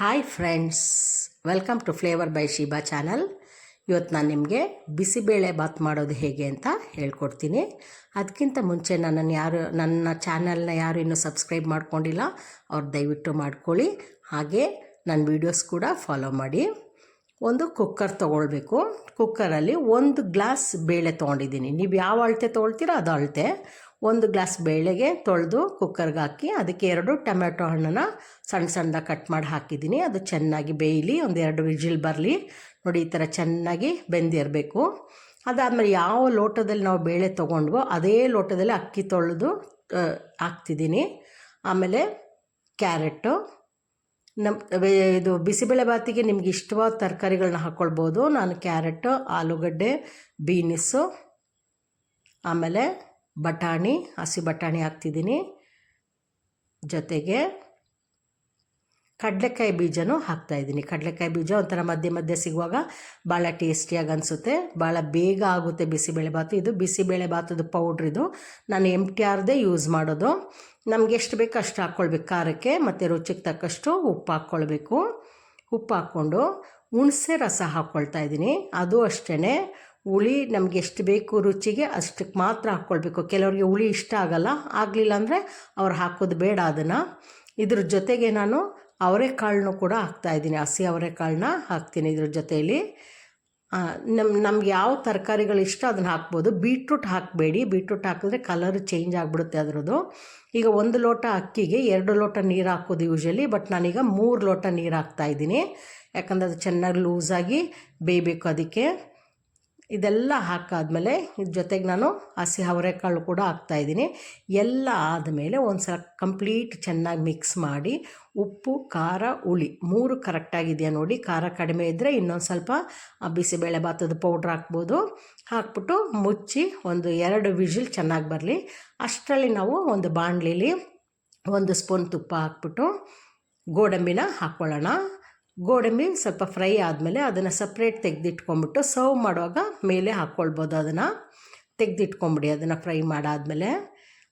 Hi friends welcome to flavour by Shiba channel ಇವತ್ತು ನಾನು ನಿಮಗೆ ಬಿಸಿಬೇಳೆ ಬಾತ್ ಮಾಡೋದು ಹೇಗೆ ಅಂತ ಹೇಳ್ಕೊಡ್ತೀನಿ. ಅದಕ್ಕಿಂತ ಮುಂಚೆ ನನ್ನನ್ನು ಯಾರು, ನನ್ನ ಚಾನಲ್ನ ಯಾರು ಇನ್ನೂ ಸಬ್ಸ್ಕ್ರೈಬ್ ಮಾಡ್ಕೊಂಡಿಲ್ಲ, ಅವ್ರು ದಯವಿಟ್ಟು ಮಾಡ್ಕೊಳ್ಳಿ. ಹಾಗೆ ನನ್ನ ವೀಡಿಯೋಸ್ ಕೂಡ ಫಾಲೋ ಮಾಡಿ. ಒಂದು ಕುಕ್ಕರ್ ತೊಗೊಳ್ಬೇಕು. ಕುಕ್ಕರಲ್ಲಿ ಒಂದು ಗ್ಲಾಸ್ ಬೇಳೆ ತೊಗೊಂಡಿದ್ದೀನಿ. ನೀವು ಯಾವ ಅಳತೆ ತೊಗೊಳ್ತೀರೋ ಅದು ಅಳತೆ. ಒಂದು ಗ್ಲಾಸ್ ಬೇಳೆಗೆ ತೊಳೆದು ಕುಕ್ಕರ್ಗೆ ಹಾಕಿ ಅದಕ್ಕೆ ಎರಡು ಟೊಮೆಟೊ ಹಣ್ಣನ್ನು ಸಣ್ಣ ಸಣ್ಣದಾಗಿ ಕಟ್ ಮಾಡಿ ಹಾಕಿದ್ದೀನಿ. ಅದು ಚೆನ್ನಾಗಿ ಬೇಯಲಿ ಒಂದೆರಡು ವಿಜಿಲ್ ಬರಲಿ. ನೋಡಿ, ಈ ಥರ ಚೆನ್ನಾಗಿ ಬೆಂದಿರಬೇಕು. ಅದಾದಮೇಲೆ ಯಾವ ಲೋಟದಲ್ಲಿ ನಾವು ಬೇಳೆ ತೊಗೊಂಡ್ವೋ ಅದೇ ಲೋಟದಲ್ಲಿ ಅಕ್ಕಿ ತೊಳೆದು ಹಾಕ್ತಿದ್ದೀನಿ. ಆಮೇಲೆ ಕ್ಯಾರೆಟು ನಮ್ಮ ಇದು ಬಿಸಿಬೇಳೆ ಬಾತಿಗೆ ನಿಮ್ಗೆ ಇಷ್ಟವಾದ ತರಕಾರಿಗಳನ್ನ ಹಾಕ್ಕೊಳ್ಬೋದು ನಾನು ಕ್ಯಾರೆಟು, ಆಲೂಗಡ್ಡೆ, ಬೀನಿಸು, ಆಮೇಲೆ ಬಟಾಣಿ, ಹಸಿ ಬಟಾಣಿ ಹಾಕ್ತಿದ್ದೀನಿ. ಜೊತೆಗೆ ಕಡಲೆಕಾಯಿ ಬೀಜನೂ ಹಾಕ್ತಾಯಿದ್ದೀನಿ ಕಡಲೆಕಾಯಿ ಬೀಜ ಒಂಥರ ಮಧ್ಯೆ ಮಧ್ಯೆ ಸಿಗುವಾಗ ಭಾಳ ಟೇಸ್ಟಿಯಾಗಿ ಅನಿಸುತ್ತೆ. ಭಾಳ ಬೇಗ ಆಗುತ್ತೆ ಬಿಸಿಬೇಳೆ ಭಾತು ಇದು ಬಿಸಿಬೇಳೆ ಬಾತದ ಪೌಡ್ರ್ ಇದು. ನಾನು ಎಂ ಟಿ ಆರ್ದೇ ಯೂಸ್ ಮಾಡೋದು. ನಮ್ಗೆ ಎಷ್ಟು ಬೇಕು ಅಷ್ಟು ಹಾಕ್ಕೊಳ್ಬೇಕು. ಖಾರಕ್ಕೆ ಮತ್ತು ರುಚಿಗೆ ತಕ್ಕಷ್ಟು ಉಪ್ಪು ಹಾಕ್ಕೊಳ್ಬೇಕು. ಉಪ್ಪು ಹಾಕ್ಕೊಂಡು ಹುಣಸೆ ರಸ ಹಾಕ್ಕೊಳ್ತಾ ಇದ್ದೀನಿ. ಅದು ಅಷ್ಟೇ ಹುಳಿ ನಮ್ಗೆ ಎಷ್ಟು ಬೇಕು ರುಚಿಗೆ ಅಷ್ಟಕ್ಕೆ ಮಾತ್ರ ಹಾಕ್ಕೊಳ್ಬೇಕು. ಕೆಲವರಿಗೆ ಹುಳಿ ಇಷ್ಟ ಆಗಲ್ಲ. ಆಗಲಿಲ್ಲ ಅಂದರೆ ಅವ್ರು ಹಾಕೋದು ಬೇಡ ಅದನ್ನು. ಇದ್ರ ಜೊತೆಗೆ ನಾನು ಅವರೆಕಾಳನ್ನು ಕೂಡ ಹಾಕ್ತಾಯಿದ್ದೀನಿ ಹಸಿ ಅವರೆಕಾಳನ್ನ ಹಾಕ್ತೀನಿ ಇದ್ರ ಜೊತೆಯಲ್ಲಿ. ನಮ್ಮ ನಮ್ಗೆ ಯಾವ ತರಕಾರಿಗಳು ಇಷ್ಟ ಅದನ್ನು ಹಾಕ್ಬೋದು. ಬೀಟ್ರೂಟ್ ಹಾಕಬೇಡಿ. ಬೀಟ್ರೂಟ್ ಹಾಕಿದ್ರೆ ಕಲರ್ ಚೇಂಜ್ ಆಗಿಬಿಡುತ್ತೆ ಅದರದ್ದು. ಈಗ ಒಂದು ಲೋಟ ಅಕ್ಕಿಗೆ ಎರಡು ಲೋಟ ನೀರು ಹಾಕೋದು ಯೂಶಲಿ, ಬಟ್ ನಾನೀಗ ಮೂರು ಲೋಟ ನೀರು ಹಾಕ್ತಾಯಿದ್ದೀನಿ ಯಾಕಂದರೆ ಅದು ಚೆನ್ನಾಗಿ ಲೂಸಾಗಿ ಬೇಯಬೇಕು ಅದಕ್ಕೆ. ಇದೆಲ್ಲ ಹಾಕಾದಮೇಲೆ ಇದ್ರ ಜೊತೆಗೆ ನಾನು ಹಸಿ ಅವರೆಕಾಳು ಕೂಡ ಹಾಕ್ತಾಯಿದ್ದೀನಿ ಎಲ್ಲ ಆದಮೇಲೆ ಒಂದು ಸಲ ಕಂಪ್ಲೀಟ್ ಚೆನ್ನಾಗಿ ಮಿಕ್ಸ್ ಮಾಡಿ ಉಪ್ಪು, ಖಾರ, ಹುಳಿ ಮೂರು ಕರೆಕ್ಟಾಗಿದೆಯಾ ನೋಡಿ. ಖಾರ ಕಡಿಮೆ ಇದ್ದರೆ ಇನ್ನೊಂದು ಸ್ವಲ್ಪ ಬಿಸಿಬೇಳೆ ಭಾತದ ಪೌಡ್ರ್ ಹಾಕ್ಬೋದು. ಹಾಕ್ಬಿಟ್ಟು ಮುಚ್ಚಿ ಒಂದು ಎರಡು ವಿಜಿಲ್ ಚೆನ್ನಾಗಿ ಬರಲಿ. ಅಷ್ಟರಲ್ಲಿ ನಾವು ಒಂದು ಬಾಣಲೀಲಿ ಒಂದು ಸ್ಪೂನ್ ತುಪ್ಪ ಹಾಕ್ಬಿಟ್ಟು ಗೋಡಂಬಿನ ಹಾಕ್ಕೊಳ್ಳೋಣ ಗೋಡಂಬಿ ಸ್ವಲ್ಪ ಫ್ರೈ ಆದಮೇಲೆ ಅದನ್ನು ಸಪ್ರೇಟ್ ತೆಗೆದಿಟ್ಕೊಂಬಿಟ್ಟು ಸರ್ವ್ ಮಾಡುವಾಗ ಮೇಲೆ ಹಾಕ್ಕೊಳ್ಬೋದು ಅದನ್ನು. ತೆಗೆದಿಟ್ಕೊಂಬಿಡಿ ಅದನ್ನು ಫ್ರೈ ಮಾಡಾದಮೇಲೆ.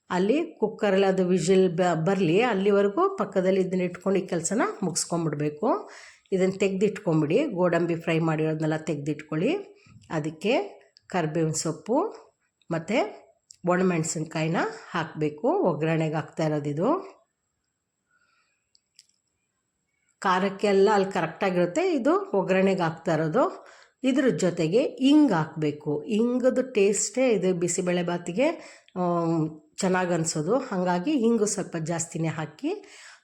ಅಲ್ಲಿ ಕುಕ್ಕರಲ್ಲಿ ಅದು ವಿಜಿಲ್ ಬರಲಿ ಅಲ್ಲಿವರೆಗೂ ಪಕ್ಕದಲ್ಲಿ ಇದನ್ನ ಇಟ್ಕೊಂಡು ಈ ಕೆಲಸನ ಮುಗಿಸ್ಕೊಂಬಿಡ್ಬೇಕು. ಇದನ್ನು ತೆಗೆದಿಟ್ಕೊಂಬಿಡಿ, ಗೋಡಂಬಿ ಫ್ರೈ ಮಾಡಿರೋದನ್ನೆಲ್ಲ ತೆಗೆದಿಟ್ಕೊಳ್ಳಿ. ಅದಕ್ಕೆ ಕರ್ಬೇವಿನ ಸೊಪ್ಪು ಮತ್ತು ಒಣಮೆಣಸಿನ್ಕಾಯಿನ ಹಾಕಬೇಕು. ಒಗ್ಗರಣೆಗೆ ಹಾಕ್ತಾ ಇರೋದಿದು ಖಾರಕ್ಕೆಲ್ಲ ಅಲ್ಲಿ ಕರೆಕ್ಟಾಗಿರುತ್ತೆ ಇದು ಒಗ್ಗರಣೆಗೆ ಹಾಕ್ತಾ ಇರೋದು. ಇದ್ರ ಜೊತೆಗೆ ಹಿಂಗೆ ಹಾಕಬೇಕು. ಹಿಂಗದು ಟೇಸ್ಟೇ ಇದು ಬಿಸಿಬೇಳೆ ಬಾತಿಗೆ ಚೆನ್ನಾಗಿ ಅನಿಸೋದು. ಹಾಗಾಗಿ ಹಿಂಗು ಸ್ವಲ್ಪ ಜಾಸ್ತಿನೇ ಹಾಕಿ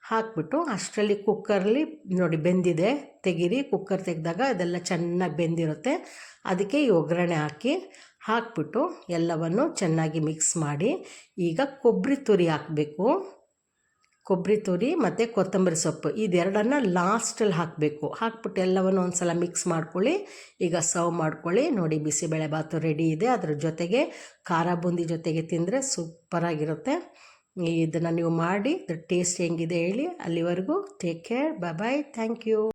ಹಾಕ್ಬಿಟ್ಟು ಅಷ್ಟರಲ್ಲಿ ಕುಕ್ಕರಲ್ಲಿ ನೋಡಿ ಬೆಂದಿದೆ. ತೆಗೀರಿ. ಕುಕ್ಕರ್ ತೆಗೆದಾಗ ಅದೆಲ್ಲ ಚೆನ್ನಾಗಿ ಬೆಂದಿರುತ್ತೆ. ಅದಕ್ಕೆ ಈ ಒಗ್ಗರಣೆ ಹಾಕಿ ಹಾಕ್ಬಿಟ್ಟು ಎಲ್ಲವನ್ನು ಚೆನ್ನಾಗಿ ಮಿಕ್ಸ್ ಮಾಡಿ ಈಗ ಕೊಬ್ಬರಿ ತುರಿ ಹಾಕಬೇಕು. ಕೊಬ್ಬರಿ ತುರಿ ಮತ್ತು ಕೊತ್ತಂಬರಿ ಸೊಪ್ಪು. ಇದೆರಡನ್ನು ಲಾಸ್ಟಲ್ಲಿ ಹಾಕಬೇಕು. ಹಾಕ್ಬಿಟ್ಟು ಎಲ್ಲವನ್ನು ಒಂದು ಸಲ ಮಿಕ್ಸ್ ಮಾಡ್ಕೊಳ್ಳಿ. ಈಗ ಸರ್ವ್ ಮಾಡ್ಕೊಳ್ಳಿ. ನೋಡಿ ಬಿಸಿಬೇಳೆಬಾತು ರೆಡಿ ಇದೆ. ಅದ್ರ ಜೊತೆಗೆ ಖಾರ ಬೂಂದಿ ಜೊತೆಗೆ ತಿಂದರೆ ಸೂಪರಾಗಿರುತ್ತೆ ಇದನ್ನು ನೀವು ಮಾಡಿ ಟೇಸ್ಟ್ ಹೆಂಗಿದೆ ಹೇಳಿ ಅಲ್ಲಿವರೆಗೂ take care bye bye thank you